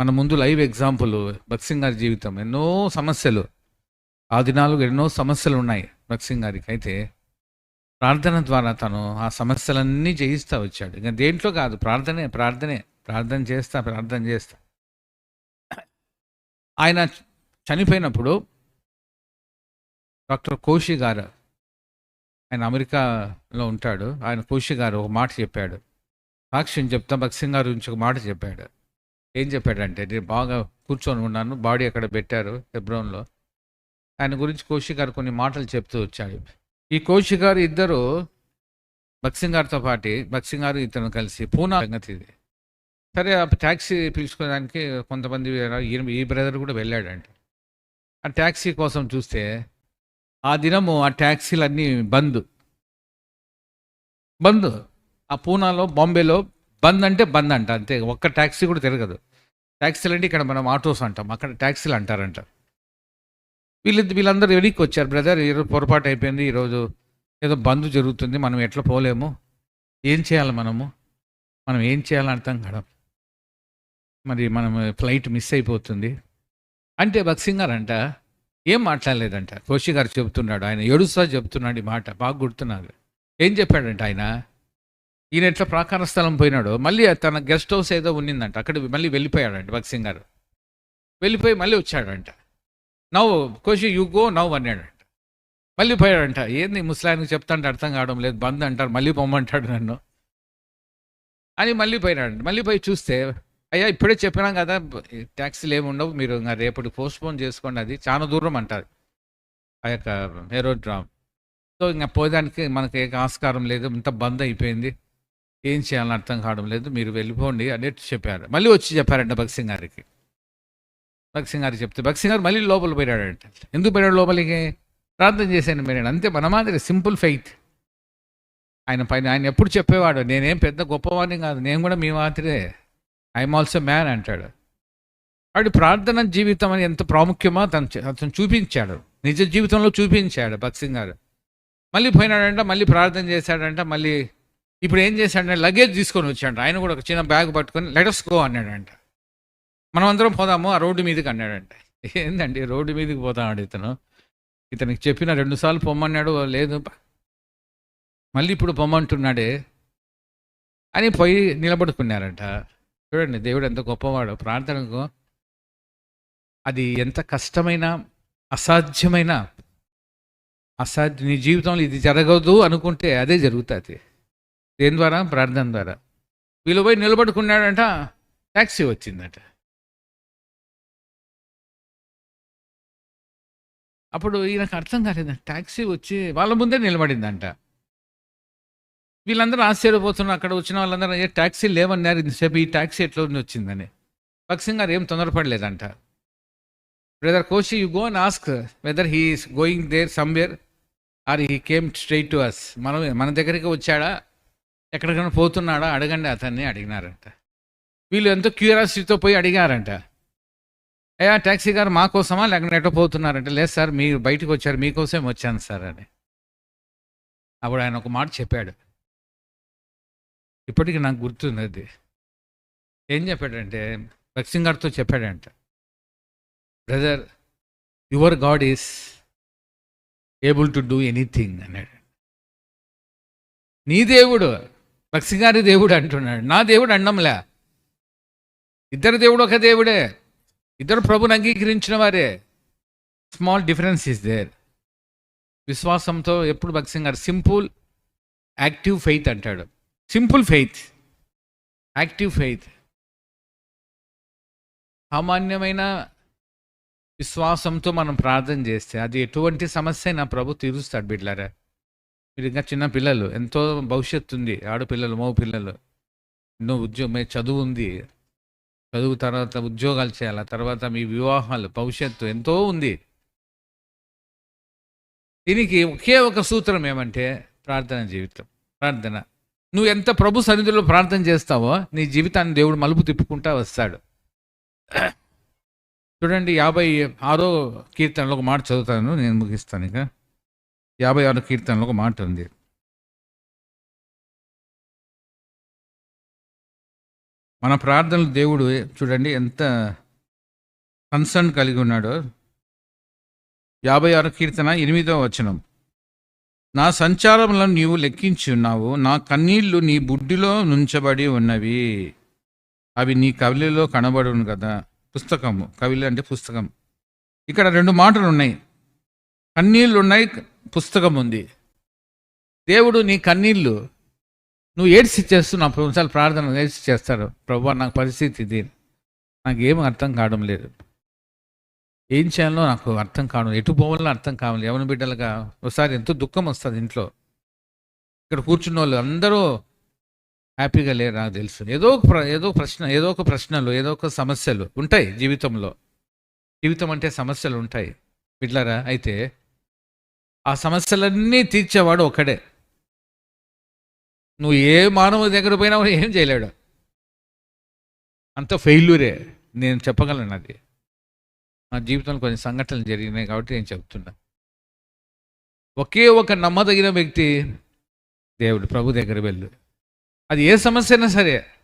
మన ముందు live example భక్సింగ్ గారి జీవితం. ఎన్నో సమస్యలు. ఆ దినాలు ఎన్నో సమస్యలు ఉన్నాయి భక్సింగ్ గారికి. అయితే ప్రార్థన ద్వారా తను ఆ సమస్యలన్నీ జయిస్తూ వచ్చాడు. ఇంకా దేంట్లో కాదు ప్రార్థనే ప్రార్థనే. ప్రార్థన చేస్తా ప్రార్థన చేస్తా. ఆయన చనిపోయినప్పుడు డాక్టర్ కోషి గారు ఆయన అమెరికాలో ఉంటాడు. ఆయన కోషి గారు ఒక మాట చెప్పాడు. సాక్ష్యం చెప్తా భక్సింగ్ గారి గురించి ఒక మాట చెప్పాడు. ఏం చెప్పాడంటే నేను బాగా కూర్చొని ఉన్నాను బాడీ అక్కడ పెట్టారు హెబ్రోన్లో. ఆయన గురించి కోషి గారు కొన్ని మాటలు చెప్తూ వచ్చాడు. ఈ కోషి గారు ఇద్దరు భక్సింగ్ గారితో పాటు భక్సింగ్ గారు ఇతను కలిసి పూనా సంగతి ఇది. సరే ఆ ట్యాక్సీ పిలుచుకోవడానికి కొంతమంది ఈ- ఈ బ్రదర్ కూడా వెళ్ళాడంట. ఆ ట్యాక్సీ కోసం చూస్తే ఆ దినము ఆ ట్యాక్సీలన్నీ బంద్. బంద్. ఆ పూనాలో బాంబేలో బంద్ అంటే బంద్ అంట అంతే. ఒక్క ట్యాక్సీ కూడా తిరగదు. ట్యాక్సీలు అంటే ఇక్కడ మనం ఆటోస్ అంటాం అక్కడ ట్యాక్సీలు అంటారంట. వీళ్ళు వీళ్ళందరూ వెనక్కి వచ్చారు బ్రదర్. ఈరోజు పొరపాటు అయిపోయింది ఈరోజు ఏదో బంద్ జరుగుతుంది మనం ఎట్లా పోలేము? ఏం చేయాలి మనము? మనం ఏం చేయాలని అర్థం కావడం మరి మనం ఫ్లైట్ మిస్ అయిపోతుంది. అంటే బక్సింగ్ గారు అంట ఏం మాట్లాడలేదంట. కోషి గారు చెబుతున్నాడు ఆయన ఏడుస్తా చెప్తున్నాడు ఈ మాట బాగా గుర్తున్నారు. ఏం చెప్పాడంట ఆయన? ఈయన ఎట్లా ప్రాకార స్థలం పోయినాడు మళ్ళీ తన గెస్ట్ హౌస్ ఏదో ఉన్నిందంట. అక్కడ మళ్ళీ వెళ్ళిపోయాడంట భక్సింగ్ గారు. వెళ్ళిపోయి మళ్ళీ వచ్చాడంట. నవ్వు కోషి యు గో నవ్వు అన్నాడంట. మళ్ళీ పోయాడంట. ఏంది ముస్లానికి చెప్తాంటే అర్థం కావడం లేదు. బంద్ అంటారు. మళ్ళీ పొమ్మంటాడు నన్ను. అని మళ్ళీ పోయినాడంట. మళ్ళీ పోయి చూస్తే అయ్యా ఇప్పుడే చెప్పినాం కదా ట్యాక్సీలు ఏమి ఉండవు. మీరు ఇంకా రేపటి పోస్ట్పోన్ చేసుకోండి. అది చాలా దూరం అంటారు. ఆ యొక్క ఏరోడ్రామ్ సో ఇంకా పోయేదానికి మనకి ఏ ఆస్కారం లేదు. ఇంత బంద్ అయిపోయింది. ఏం చేయాలని అర్థం కావడం లేదు. మీరు వెళ్ళిపోండి అనేట్టు చెప్పారు. మళ్ళీ వచ్చి చెప్పారంట భక్సింగ్ గారికి. భక్సింగ్ గారికి చెప్తే భక్సింగ్ గారు మళ్ళీ లోపల పోయాడంట ఎందుకు పోయాడు లోపలికి? ప్రార్థన చేశాను మీరు. అంతే మన మాదిరి సింపుల్ ఫెయిత్. ఆయన పైన ఆయన ఎప్పుడు చెప్పేవాడు నేనేం పెద్ద గొప్పవాడిని కాదు నేను కూడా మీ మాదిరే. ఐఎమ్ ఆల్సో మ్యాన్ అంటాడు. వాడి ప్రార్థన జీవితం అని ఎంత ప్రాముఖ్యమో తను అతను చూపించాడు. నిజ జీవితంలో చూపించాడు భక్సింగ్ గారు. మళ్ళీ పోయినాడంట మళ్ళీ ప్రార్థన చేశాడంట మళ్ళీ ఇప్పుడు ఏం చేశాడంటే లగేజ్ తీసుకొని వచ్చాడు ఆయన కూడా ఒక చిన్న బ్యాగ్ పట్టుకొని లెటర్స్ గో అన్నాడంట. మనం అందరం పోదాము ఆ రోడ్డు మీదకి అన్నాడంట. ఏందండి రోడ్డు మీదకి పోతాడు ఇతను? ఇతనికి చెప్పిన రెండుసార్లు పొమ్మన్నాడు లేదు మళ్ళీ ఇప్పుడు పొమ్మంటున్నాడే. అని పోయి నిలబడుకున్నారంట. చూడండి దేవుడు ఎంత గొప్పవాడు. ప్రార్థనకు అది ఎంత కష్టమైన అసాధ్యమైన అసాధ్య నీ జీవితంలో ఇది జరగదు అనుకుంటే అదే జరుగుతుంది. దేని ద్వారా? ప్రార్థన ద్వారా. వీళ్ళు పోయి నిలబడుకున్నాడంట ట్యాక్సీ వచ్చిందట. అప్పుడు ఈయనకు అర్థం కాలేదు ట్యాక్సీ వచ్చి వాళ్ళ ముందే నిలబడిందంట. వీళ్ళందరూ ఆశ్చర్యపోతున్నారు అక్కడ వచ్చిన వాళ్ళందరూ ఏ ట్యాక్సీ లేవన్నారు ఇంతసేపు ఈ ట్యాక్సీ ఎట్లా ఉంది వచ్చిందని? భక్సింగ్ గారు ఏం తొందరపడలేదంట. Brother Koshy you go and ask whether he's going there somewhere or he came straight to us మనం మన దగ్గరికి వచ్చాడా? ఎక్కడికైనా పోతున్నాడా? అడగండి అతన్ని అడిగినారంట. వీళ్ళు ఎంతో క్యూరియాసిటీతో పోయి అడిగారంట. అయ్యా ట్యాక్సీ గారు మా కోసమా? లేకపోతే ఎటో పోతున్నారంటే. లేదు సార్ మీరు బయటకు వచ్చారు మీకోసం వచ్చాను సార్ అని. అప్పుడు ఆయన ఒక మాట చెప్పాడు. ఇప్పటికీ నాకు గుర్తుంది అది. ఏం చెప్పాడంటే భక్సింగ్ గారితో చెప్పాడంట. Brother your God is able to do anything అన్నాడు. నీ దేవుడు భక్సింగ్ దేవుడు అంటున్నాడు. నా దేవుడు అండంలే ఇద్దరు దేవుడు ఒక దేవుడే. ఇద్దరు ప్రభుని అంగీకరించిన వారే. Small difference is there. విశ్వాసంతో ఎప్పుడు భక్సింగ్ గారు సింపుల్ యాక్టివ్ ఫెయిత్ అంటాడు. Simple faith. Active faith. సామాన్యమైన విశ్వాసంతో మనం ప్రార్థన చేస్తే అది ఎటువంటి సమస్య అయినా ప్రభు తీరుస్తాడు బిడ్లారా. మీరు ఇంకా చిన్న పిల్లలు. ఎంతో భవిష్యత్తు ఉంది. ఆడపిల్లలు మగ పిల్లలు. ఎన్నో ఉద్యోగం చదువు ఉంది. చదువు తర్వాత ఉద్యోగాలు చేయాలి? తర్వాత మీ వివాహాలు భవిష్యత్తు ఎంతో ఉంది. దీనికి ఒకే ఒక సూత్రం ఏమంటే ప్రార్థన జీవితం. ప్రార్థన. నువ్వు ఎంత ప్రభు సన్నిధిలో ప్రార్థన చేస్తావో నీ జీవితాన్ని దేవుడు మలుపు తిప్పుకుంటా వస్తాడు. చూడండి యాభై ఆరో కీర్తనలో ఒక మాట చదువుతాను నేను ముగిస్తాను ఇంకా. యాభై ఆరు కీర్తనలో ఒక మాట ఉంది. మన ప్రార్థనలు దేవుడు చూడండి ఎంత కన్సర్న్ కలిగి ఉన్నాడో. యాభై ఆరు కీర్తన ఎనిమిదో వచనం. నా సంచారములను నీవు లెక్కించి ఉన్నావు నా కన్నీళ్ళు నీ బుడ్డిలో నుంచబడి ఉన్నవి. అవి నీ కవిలిలో కనబడును కదా. పుస్తకము కవిలు అంటే పుస్తకం. ఇక్కడ రెండు మాటలు ఉన్నాయి. కన్నీళ్ళు ఉన్నాయి పుస్తకం ఉంది. దేవుడు నీ కన్నీళ్ళు నువ్వు ఏడ్చి చేస్తున్నావు నా ప్రార్థన ఏడ్చి చేస్తారు. ప్రభు నాకు పరిస్థితి ఇది. నాకు ఏం అర్థం కావడం లేదు. ఏం చేయాలో నాకు అర్థం కావడం ఎటు పోవాలో అర్థం కావాలి ఎవరి బిడ్డలుగా ఒకసారి ఎంతో దుఃఖం వస్తుంది ఇంట్లో. ఇక్కడ కూర్చున్న వాళ్ళు అందరూ హ్యాపీగా లేరు నాకు తెలుసు. ఏదో ఒక ప్ర ఏదో ప్రశ్న ఏదో ఒక ప్రశ్నలు ఏదో ఒక సమస్యలు ఉంటాయి జీవితంలో. జీవితం అంటే సమస్యలు ఉంటాయి. బిడ్లరా అయితే ఆ సమస్యలన్నీ తీర్చేవాడు ఒకడే నువ్వు ఏ మానవ దగ్గర పోయినా ఏం చేయలేడు. అంత ఫెయిల్యూరే నేను చెప్పగలను అది. నా జీవితంలో కొన్ని సంఘటనలు జరిగినాయి కాబట్టి నేను చెప్తున్నా. ఒకే ఒక నమ్మదగిన వ్యక్తి దేవుడు ప్రభు దగ్గర వెళ్ళు. అది ఏ సమస్య అయినా సరే